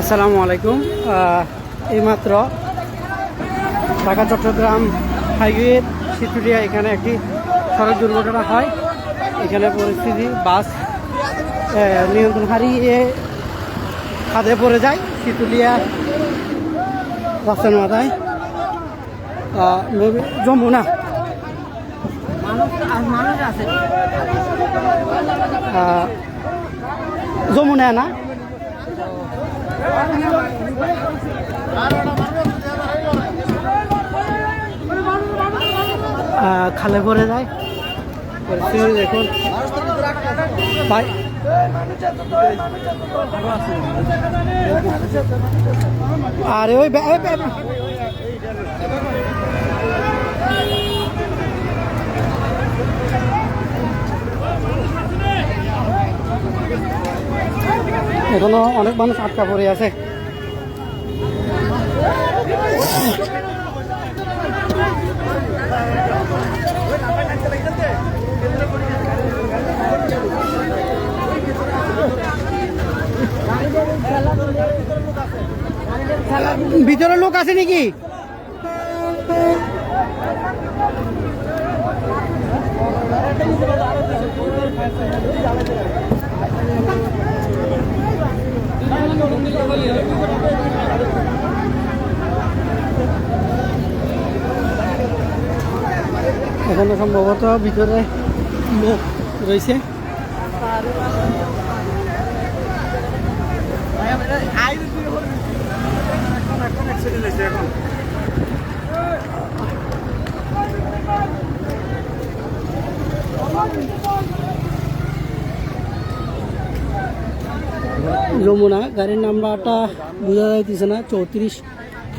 আসসালামু আলাইকুম। এইমাত্র ঢাকা, চট্টগ্রাম হাইওয়ে সিটুরিয়া এখানে একটি সড়ক দুর্ঘটনা হয়। এখানে পরিস্থিতি, বাস নিয়ন্ত্রণ হারিয়ে খাদে পড়ে যায় সিতুলিয়া রাস্তার মাথায়। যমুনা। যমুনা না খালে ভরে যায়। দেখুন। আরে ওই এখনও অনেক মানুষ আটকা পড়ে আছে। ভিতরে লোক আছে নাকি? এখনও সম্ভবত ভিতরে লোক রয়েছে। যমুনা গাড়ির নাম্বারটা বোঝা যাইতেছে না চৌত্রিশ।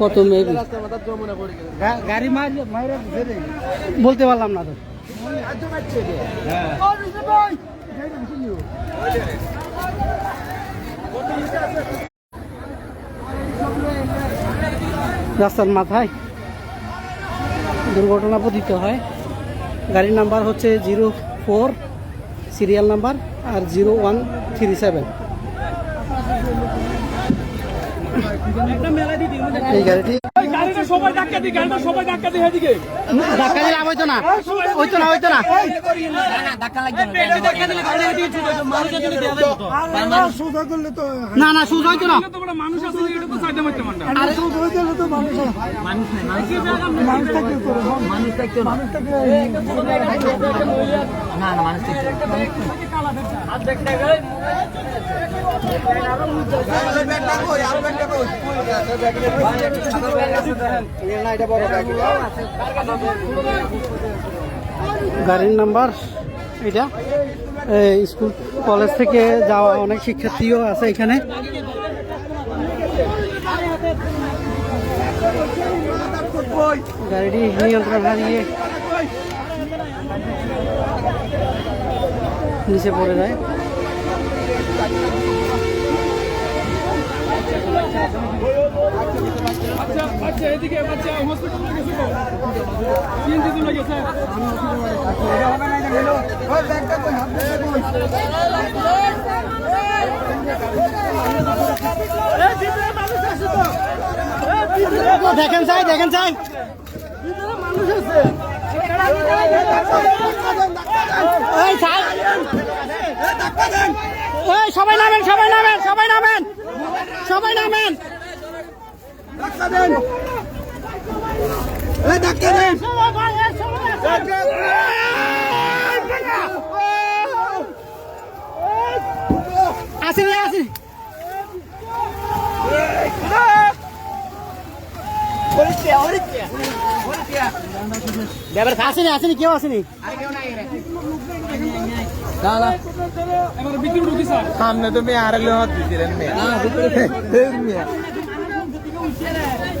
কত বলতে পারলাম না তো। রাস্তার মাথায় দুর্ঘটনা পতিত হয়। গাড়ির নাম্বার হচ্ছে জিরো ফোর, সিরিয়াল নাম্বার, আর জিরো ওয়ান থ্রি সেভেন। এই গাড়িটি গাড়িটা সবাই ধাক্কা দি গাড়িটা সবাই ধাক্কা দি এদিকে। ধাক্কা দিলে হইতো না। হইতো না হইতো না। না না সুজ হইতো না। মানুষ গাড়ির নাম্বার এটা স্কুল, কলেজ থেকে যাওয়া অনেক শিক্ষার্থীও আছে এখানে। গাড়িটি নিয়ন্ত্রণ হারিয়ে নিচে পড়ে যায়। আচ্ছা দেখেন চাই দেখেন চাই। সবাই নামেন সবাই নামেন সবাই নামেন। সবাই নামেন। আসেনি আসেনি। আসেনি আসেনি কেউ আসেনি। এবার ভিতরে ঢুকি স্যার সামনে তো মেয়ে আর হাত দিছিলেন মেয়ে।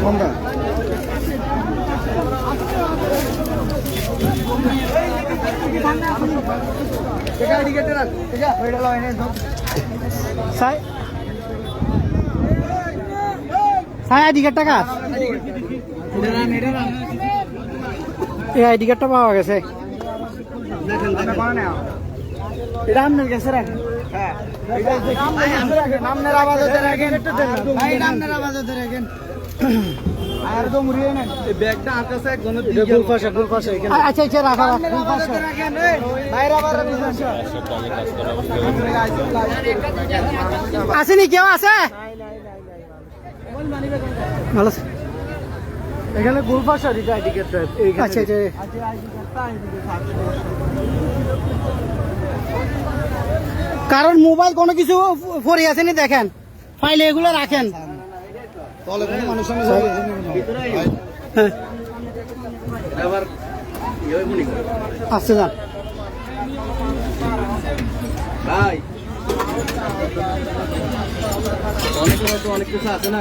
কোনটা সাই সাই আইডি কার্ডটা কাজ এই আইডি কার্ডটা পাওয়া গেছে এটা আপনার কাছে রাখেন নামনের আওয়াজ হতে রাখেন ভাই নামনের আওয়াজ হতে রাখেন আর তো মুড়িয়ে নেন ব্যাগটা আর কাছে একজনের ফুল পাশে ফুল পাশে আচ্ছা আচ্ছা রাখা রাখা ফুল পাশে বাইরে আবার আসেনি কেউ আছে? ভালো। এখানে গুলফা শরীফ আইডি কার্ডটা আচ্ছা আচ্ছা। কারণ মোবাইল কোনো কিছু পরে আসেনি দেখেন? ফাইলে এগুলো রাখেন। তলে কোনো মানুষ সঙ্গে আসছে যান। ভাই। তো অনেক কিছু আছে না?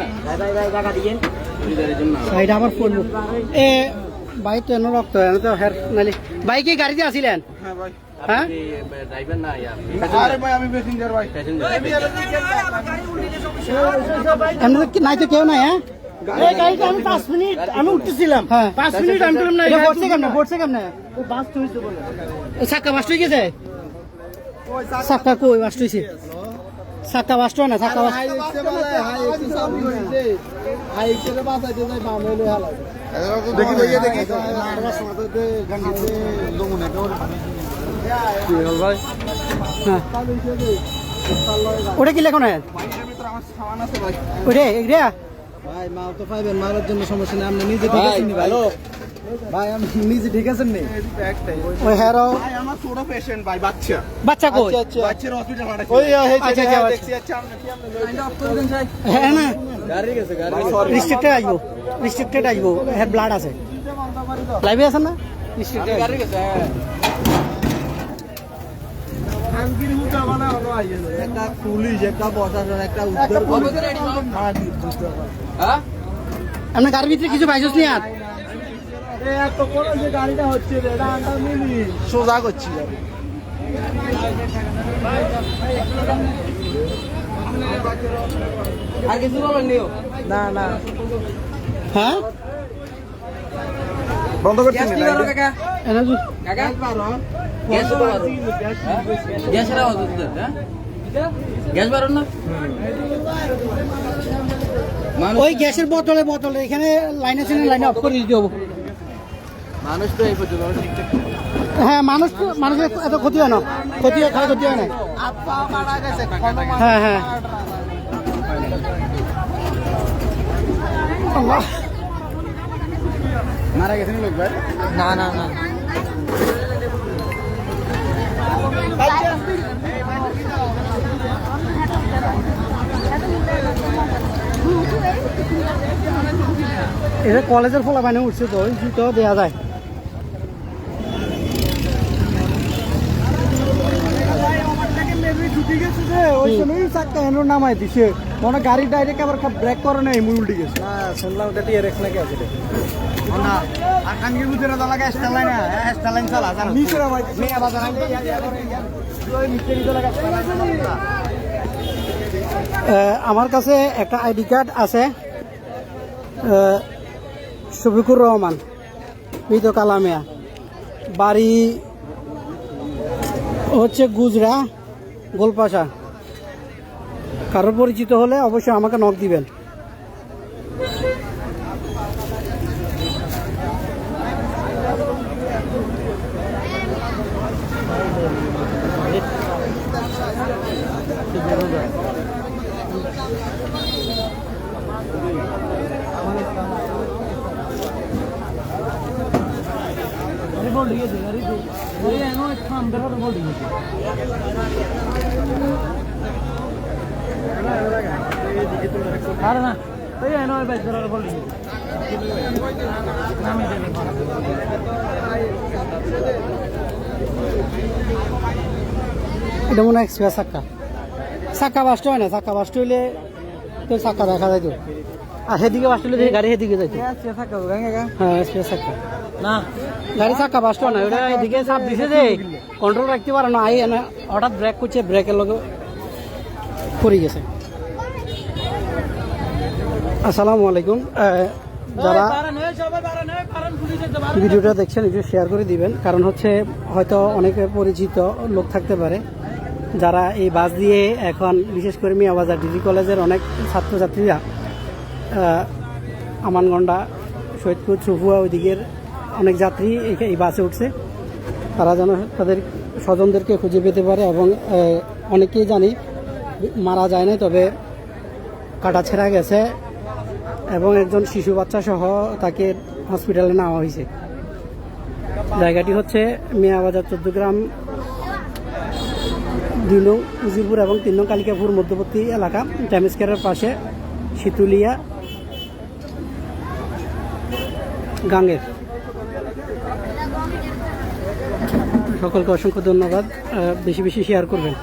চুড়িদারের আবার পড়ব এ ভাই তো এনে রক্ত এনে তো হের নালি ভাই কি গাড়িতে আসিলেন হ্যাঁ ভাই। হ্যাঁ ড্রাইভার না আরে ভাই আমি প্যাসেঞ্জার ভাই তো কি- নাই তো কেউ নাই হ্যাঁ এই গাড়িটা আমি পাঁচ মিনিট আমি উঠতেছিলাম হ্যাঁ পাঁচ মিনিট আমি পেলাম না পড়ছে কেমনে পড়ছে কেমনে বাস হয়েছে বলে চাক্কা বাস হয়ে গেছে চাক্কা কই বাস হয়েছে চাক্কা বাস না চাক্কা বাস দেখি দেখি দেখি হ্যাঁ। ওটা কি লেখন ওরে এগরিয়া ভাই মাল তো পাইবেন মালের জন্য সমস্যা নেই আপনি নিজে ঠিক আছেন ভাই? ভাই আমি নিজে ঠিক আছেন নি ওই ভাই আমার ছোট পেশেন্ট ভাই বাচ্চা। বাচ্চা কই? বাচ্চার হসপিটাল পাঠাচ্ছি ওই আচ্ছা আচ্ছা। দেখছি আচ্ছা আপনি কি আপনি হ্যাঁ না গাড়ি গেছে গাড়ি রিস্ট্রিক্টেড রিস্ট্রিক্টেড ব্লাড আছে। লাইভে না? রিস্ট্রিক্টেড গাড়ি গেছে হ্যাঁ। একটা পুলিশ একটা প্রশাসন একটা উদ্ধার হ্যাঁ? আপনার গাড়ির ভিতরে কিছু পাইছিস নি আর? সোজা করছি আর কিছু না না। হ্যাঁ? বন্ধ করছি গ্যাস কি করো কাকা? কাকা? গ্যাসের আওয়াজ হচ্ছে হ্যাঁ? গ্যাস বারো না? ওই গ্যাসের বোতলে বোতলে। এখানে লাইন আছে না? লাইনে অফ করে দিতে হব। মানুষ তো এই পর্যন্ত ঠিকঠাক হ্যাঁ মানুষ তো মানুষের এত ক্ষতি হয় না। ক্ষতি হয় খারাপ ক্ষতি হয় না। আপা মারা গেছে হ্যাঁ হ্যাঁ। মারা গেছেন লোক ভাই না না না। এটা কলেজের ফলা বাইনে উঠছে তো তো দেওয়া যায় ছুটি গেছে যে ওই চাক্কা নামাই দিছে। মনে গাড়ি ডাইরেক্ট আবার ব্রেক করে নাই মুই উল্টে গেছে। না শুনলাম ওটা টিয়ার এক্স নাকি আছে না আর কানকে বুঝে না লাগে স্টার লাইন স্টার লাইন চালা জানো মিশরা ভাই মেয়া বাজার ওই মিস্ত্রি তো লাগা স্টার লাইন আহ, আমার কাছে একটা আইডি কার্ড আছে। শফিকুর রহমান মৃত কালামিয়া। বাড়ি হচ্ছে গুজরা গোলপাশা। কারোর পরিচিত হলে অবশ্যই আমাকে নক দিবেন। আরে না ওই বাইক ধরার বলি। নামে দেবে। এটা মনে হয় এক্সপ্রেস চাক্কা চাক্কা বাসটা হয় না চাক্কা বাসটা হইলে তো চাক্কা দেখা যায় তো আর সেদিকে বাসটা হলে গাড়ি সেদিকে যাইতো। হ্যাঁ স্পেস চাক্কা না। গাড়ি চাক্কা বাসটা না ওটা এদিকে চাপ দিছে যে কন্ট্রোল রাখতে পারে না আই এনে হঠাৎ ব্রেক করছে ব্রেকের লগে পড়ে গেছে। আসসালামু আলাইকুম। যারা ভিডিওটা দেখছেন একটু শেয়ার করে দিবেন। কারণ হচ্ছে হয়তো অনেকে পরিচিত লোক থাকতে পারে। যারা এই বাস দিয়ে এখন বিশেষ করে মিয়াবাজার ডিগ্রি কলেজের অনেক ছাত্রছাত্রীরা আমানগন্ডা সৈয়দপুর চুহুয়া ওইদিকের অনেক যাত্রী এই- এই বাসে উঠছে। তারা যেন তাদের স্বজনদেরকে খুঁজে পেতে পারে এবং অনেকেই জানি মারা যায় না তবে কাটা ছেঁড়া গেছে। এবং একজন শিশু বাচ্চা সহ তাকে হসপিটালে নেওয়া হয়েছে। জায়গাটি হচ্ছে মিয়াবাজার চোদ্দগ্রাম, দুই নং উজিরপুর এবং তিন নং কালিকাপুর মধ্যবর্তী এলাকা। ট্যামিস্কারের পাশে শীতুলিয়া গাঙ্গের সকলকে অসংখ্য ধন্যবাদ। বেশি বেশি শেয়ার করবেন।